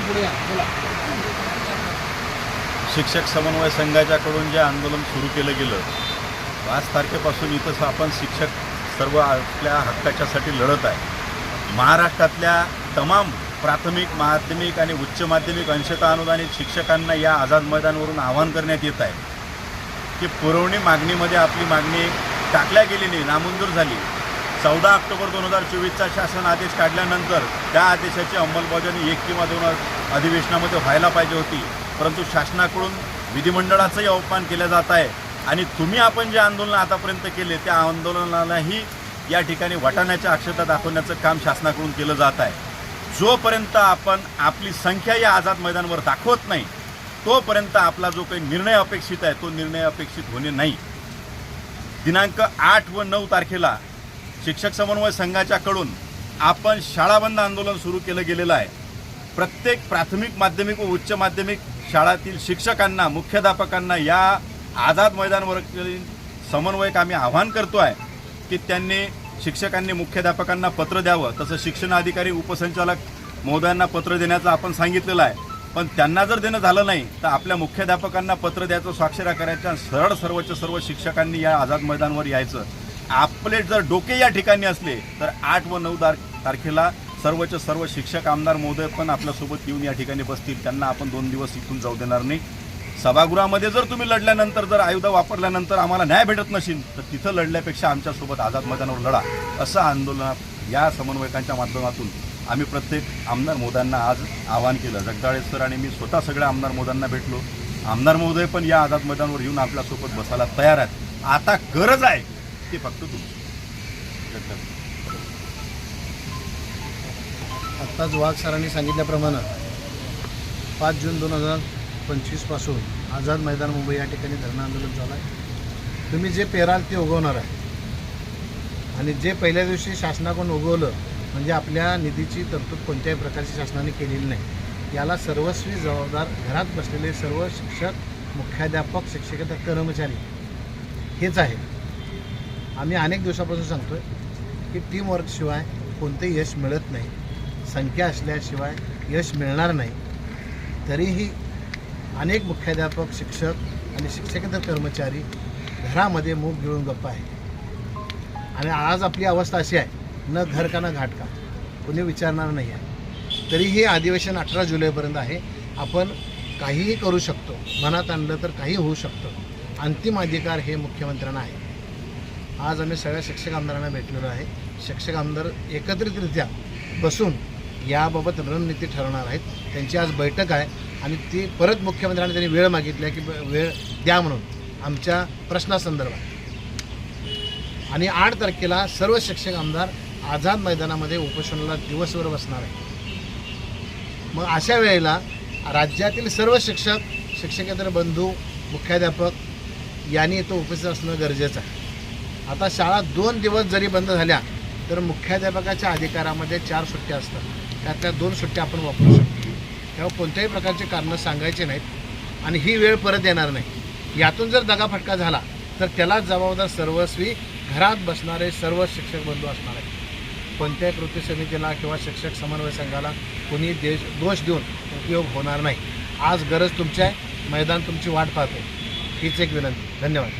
पुढे बोला शिक्षक समन्वय संघाच्याकडून जे आंदोलन सुरू केलं गेलं पाच तारखेपासून इथं आपण शिक्षक सर्व आपल्या हक्काच्यासाठी लढत आहे. महाराष्ट्रातल्या तमाम प्राथमिक माध्यमिक आणि उच्च माध्यमिक अंशतः अनुदानित शिक्षकांना या आझाद मैदानवरून आवाहन करण्यात येत आहे. की पुरवणी मागणीमध्ये आपली मागणी टाकल्या गेली नाही नामंजूर झाली. चौदा ऑक्टोबर दोन हजार चोवीसचा शासन आदेश काढल्यानंतर त्या आदेशाची अंमलबजावणी एक किंवा दोन अधिवेशनामध्ये व्हायला पाहिजे होती. परंतु शासनाकडून विधिमंडळाचंही अवमान केलं जात आहे. आणि तुम्ही आपण जे आंदोलन आतापर्यंत केले त्या आंदोलनालाही या ठिकाणी वाटाण्याच्या अक्षता दाखवण्याचं काम शासनाकडून केलं जात आहे. जोपर्यंत आपण आपली संख्या या आझाद मैदानावर दाखवत नाही तोपर्यंत आपला जो काही निर्णय अपेक्षित आहे तो निर्णय अपेक्षित होणे नाही. दिनांक आठ व नऊ तारखेला शिक्षक समन्वय संघाच्याकडून आपण शाळाबंद आंदोलन सुरू केलं गेलेलं आहे. प्रत्येक प्राथमिक माध्यमिक व उच्च माध्यमिक शाळातील शिक्षकांना मुख्याध्यापकांना या आझाद मैदानवर समन्वयक आम्ही आवाहन करतो आहे की त्यांनी शिक्षकांनी मुख्याध्यापकांना पत्र द्यावं तसं शिक्षण अधिकारी उपसंचालक महोदयांना पत्र देण्याचं आपण सांगितलेलं आहे. पण त्यांना जर देणं झालं नाही तर आपल्या मुख्याध्यापकांना पत्र द्यायचं स्वाक्षऱ्या करायच्या आणि सरळ सर्वच सर्व शिक्षकांनी या आझाद मैदानावर यायचं. आपले जर डोके या ठिकाणी असले तर आठ व नऊ तार तारखेला सर्वच सर्व शिक्षक आमदार महोदय पण आपल्यासोबत येऊन या ठिकाणी बसतील. त्यांना आपण दोन दिवस इथून जाऊ देणार नाही. सभागृहामध्ये जर तुम्ही लढल्यानंतर जर आयुध वापरल्यानंतर आम्हाला न्याय भेटत नसेल तर तिथं लढल्यापेक्षा आमच्यासोबत आझाद मैदानावर लढा. असं आंदोलनात या समन्वयकांच्या माध्यमातून आम्ही प्रत्येक आमदार मोदांना आज आवाहन केलं. जगदाळे सर आणि मी स्वतः सगळ्या आमदार मोदांना भेटलो. आमदार महोदय पण या आझाद मैदानावर येऊन आपल्यासोबत बसायला तयार आहेत. आता गरज आहे ते फक्त तुमची आत्ताच वाघ सरांनी सांगितल्याप्रमाणे पाच जून दोन हजार पंचवीसपासून आझाद मैदान मुंबई या ठिकाणी धरणं आंदोलन झालं आहे. तुम्ही जे पेराल ते उगवणार आहे. आणि जे पहिल्या दिवशी शासनाकडून उगवलं म्हणजे आपल्या निधीची तरतूद कोणत्याही प्रकारची शासनाने केलेली नाही याला सर्वस्वी जबाबदार घरात बसलेले सर्व शिक्षक मुख्याध्यापक शिक्षकेतर कर्मचारी हेच आहे आम्ही अनेक दिवसापासून सांगतोय की टीमवर्कशिवाय कोणतेही यश मिळत नाही. संख्या असल्याशिवाय यश मिळणार नाही. तरीही अनेक मुख्याध्यापक शिक्षक आणि शिक्षकेतर कर्मचारी घरामध्ये मूग गिळून गप्पा आहे आणि आज आपली अवस्था अशी आहे न घर का न घाट का? कोणी विचारणार नाही आहे. तरीही अधिवेशन अठरा जुलैपर्यंत आहे. आपण काहीही करू शकतो. मनात आणलं तर काही होऊ शकतं. अंतिम अधिकार हे मुख्यमंत्र्यांना आहे. आज आम्ही सगळ्या शिक्षक आमदारांना भेटलेलो आहे. शिक्षक आमदार एकत्रितरित्या बसून याबाबत रणनीती ठरवणार आहेत. त्यांची आज बैठक आहे. आणि ती परत मुख्यमंत्र्यांनी त्यांनी वेळ मागितली की वेळ द्या म्हणून आमच्या प्रश्नासंदर्भात. आणि आठ तारखेला सर्व शिक्षक आमदार आझाद मैदानामध्ये उपोषणाला दिवसभर बसणार आहे मग अशा वेळेला राज्यातील सर्व शिक्षक शिक्षकेतर बंधू मुख्याध्यापक यांनी तो उपस्थित असणं गरजेचं आहे. आता शाळा दोन दिवस जरी बंद झाल्या तर मुख्याध्यापकाच्या अधिकारामध्ये चार सुट्ट्या असतात. त्यातल्या दोन सुट्ट्या आपण वापरू शकतो. तेव्हा कोणत्याही प्रकारचे कारणं सांगायचे नाहीत आणि ही वेळ परत येणार नाही. यातून जर दगाफटका झाला तर त्याला जबाबदार सर्वस्वी घरात बसणारे सर्व शिक्षक बंधू असणार आहेत. कोणत्याही कृती समितीला किंवा शिक्षक समन्वय संघाला कोणी देश दोष देऊन उपयोग होणार नाही. आज गरज तुमची आहे मैदान तुमची वाट पाहतो. हीच एक विनंती. धन्यवाद.